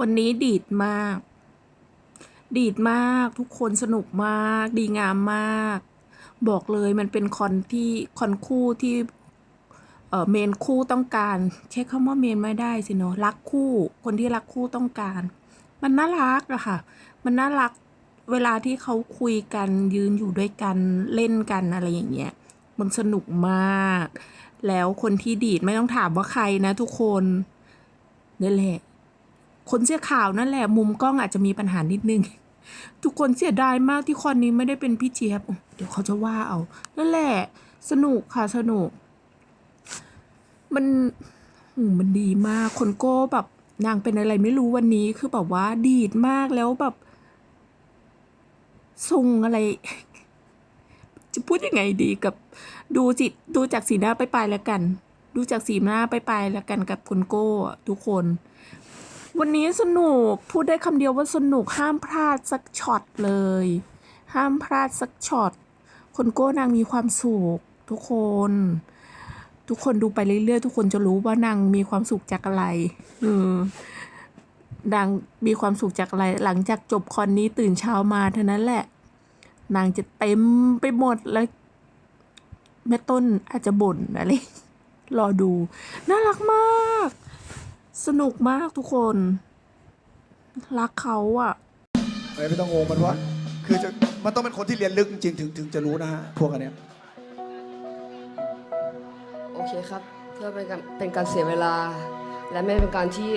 วันนี้ดีดมาก ดีดมากทุกคนสนุกมาก ดีงามมาก บอกเลยมันเป็นคอนที่คอนคู่ที่เออเมนคู่ต้องการ ใช้คำว่าเมนไม่ได้สิเนาะรักคู่ คนที่รักคู่ต้องการ มันน่ารักอะค่ะ มันน่ารักเวลาที่เขาคุยกันยืนอยู่ด้วยกันเล่นกันอะไรอย่างเงี้ยมันสนุกมาก แล้วคนที่ดีดไม่ต้องถามว่าใครนะทุกคนนี่แหละ คนเสื้อขาวนั่นแหละ มุมกล้องอาจจะมีปัญหานิดนึง ทุกคนเสียดายมากที่คอนนี้ไม่ได้เป็นพี่เจี๊ยบเดี๋ยวเขาจะว่าเอา นั่นแหละ สนุกค่ะสนุก มันหมันดีมาก คนโก้แบบนางเป็นอะไรไม่รู้วันนี้คือแบบว่าดีดมากแล้วแบบทรงอะไร จะพูดยังไงดีกับ ดูจิตดูจากสีหน้าไปไปแล้วกัน ดูจากสีหน้าไปไปแล้วกันกับคนโก้ทุกคน วันนี้สนุกพูดได้คำเดียวว่าสนุกห้ามพลาดสักช็อตเลย ห้ามพลาดสักช็อตคนโก้นางมีความสุขทุกคน ทุกคนดูไปเรื่อยๆทุกคนจะรู้ว่านางมีความสุขจากอะไรเออนางมีความสุขจากอะไร หลังจากจบคอนนี้ตื่นเช้ามาเท่านั้นแหละ นางจะเต็มไปหมดแล้วแม่ต้นอาจจะบ่นอะไรรอดู น่ารักมาก สนุกมากทุกคน รักเขาอะเอ้ยไม่ต้องงงมันว่า คือจะมันต้องเป็นคนที่เรียนลึกจริงๆถึงถึงจะรู้นะฮะพวกอันเนี้ยโอเคครับ เพื่อเป็นการเป็นการเสียเวลา และไม่เป็นการที่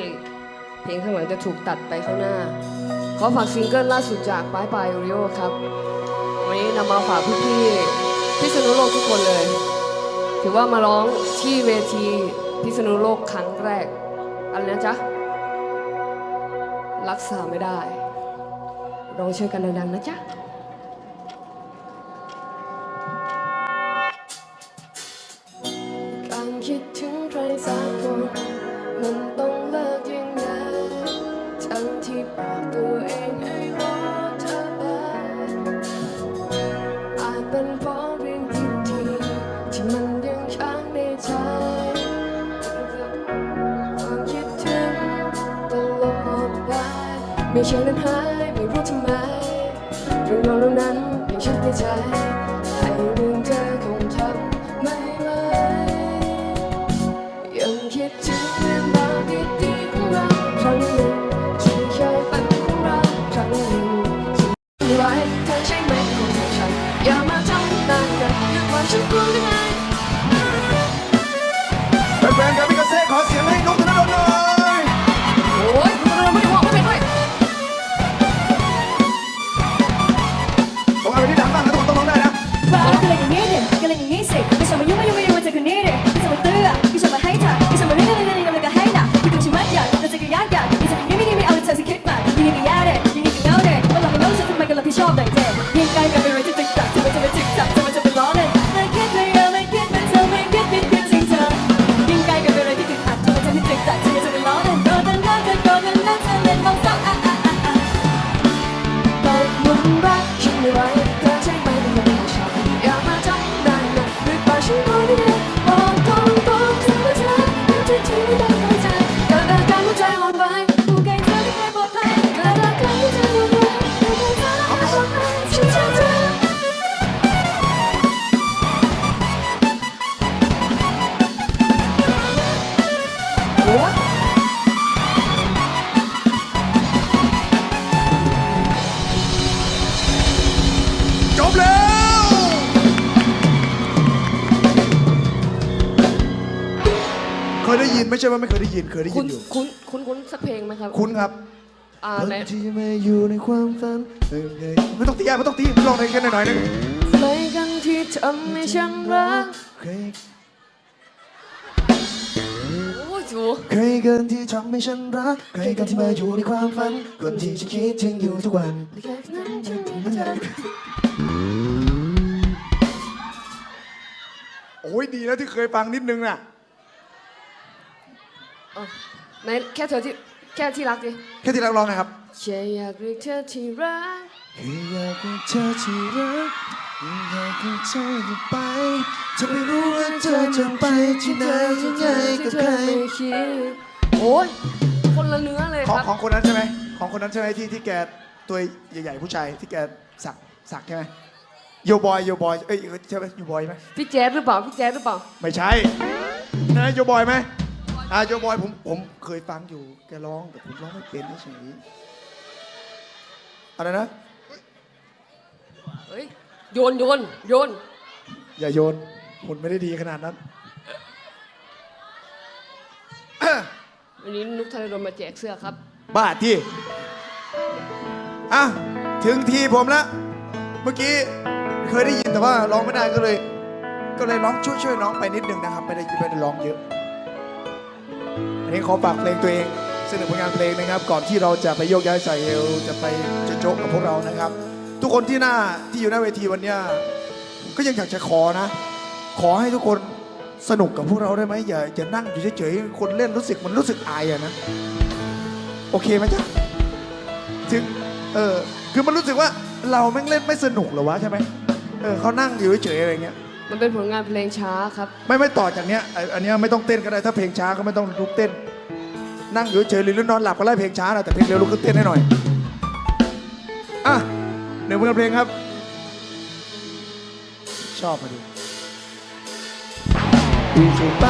เพลงข้างหลังจะถูกตัดไปข้างหน้า ขอฝากซิงเกิลล่าสุดจากปายปายโอริโอครับวันนี้นำมาฝากพี่ๆพิษณุโลกทุกคนเลย ถือว่ามาร้องที่เวทีพิษณุโลกครั้งแรก อะไรนะจ๊ะ รักษาไม่ได้ร้องช่วยกันดังๆนะจ๊ะการคิดถึงใครสักคนมันต้องเลิกยังไงทั้งที่บอกตัวเองให้รอเธอไปอาจเป็นเพราะเรื่องที่ที่มันยังค้า ไม่เชื่อนั้นหายไม่รู้ทำไมเรื่องราวเหล่านั้นยังชัดในใจ ได้ยินไม่ใช่ว่าไม่เคยได้ยินเคยได้ยิคุณนอยู่ คุณคุณคุณสักเพลงไหมครับคุณครับอ่าคนไหนที่มาอยู่ในความฝันเอ้ยเอ้ยไม่ต้องตีอะไม่ต้องตีลองในแค่หน่อยๆนึงใครกันที่ทำให้ฉันรักใครโอ้ยจูใครกันที่ทำให้ฉันรักใครกันที่มาอยู่ในความฝันคนที่ฉันคิดถึงอยู่ทุกวัน แค่นั้นฉันมีเธอโอ้ยดีแล้วที่เคยฟังนิดนึงน่ะเอาไหนแค่เธอที่แค่ที่รักดิแค่ที่เราลองนะครับแค่อยากเรียกเธอที่รักแค่อยากให้เธอที่รักอยากให้เธอจะไปจะไม่รู้ว่าเธอจะไปที่ไหนที่ไหนกับใครโอ้ยคนละเนื้อเลยของครับ ของคนนั้นใช่ไหมของคนนั้นใช่ไหมที่ที่แกตัวใหญ่ๆผู้ชายที่แกสักสักใช่ไหมโยบอยโยบอยเอ้ยใช่ไหมโยบอยไหมพี่แจ๊ดหรือเปล่า พี่แจ๊ดหรือเปล่า ไม่ใช่นะโยบอยไหม อ่าโยบอยผมผมเคยฟังอยู่แกร้องแต่ผมร้องไม่เป็นเฉยอะไรนะ เฮ้ยโยนโยนโยนอย่าโยนหุ่นไม่ได้ดีขนาดนั้น วันนี้นุกทะเลดมมาแจกเสื้อครับ บ้าที่อะถึงทีผมแล้ว เมื่อกี้เคยได้ยินแต่ว่าร้องไม่ได้ก็เลย ก็เลยร้องช่วยช่วยน้องไปนิดนึงนะครับ ไม่ได้ไม่ได้ร้องเยอะ อันนี้ขอฝากเพลงตัวเองเสนอผลงานเพลงนะครับ ก่อนที่เราจะไปโยกย้ายใส่เอวจะไปจะโจ๊กกับพวกเรานะครับ ทุกคนที่หน้าที่อยู่หน้าเวทีวันเนี้ยก็ยังอยากจะขอนะ ขอให้ทุกคนสนุกกับพวกเราได้ไหมอย่าอย่านั่งอยู่เฉยๆคนเล่นรู้สึกมันรู้สึกอายอะนะโอเคไหมจ๊ะถึงเออคือมันรู้สึกว่าเราแม่งเล่นไม่สนุกเหรอวะใช่ไหมเออเขานั่งอยู่เฉยๆอะไรเงี้ย มันเป็นผลงานเพลงช้าครับ ไม่ไม่ต่อจากเนี้ยไอ้อันเนี้ยไม่ต้องเต้นก็ได้ถ้าเพลงช้าก็ไม่ต้องลุกเต้น นั่งอยู่เฉยๆหรือนอนหลับก็ไล่เพลงช้านะแต่เพลงเร็วลุกขึ้นเต้นให้หน่อยอะเหนึ่งผลงานเพลงครับ ชอบมาดูไป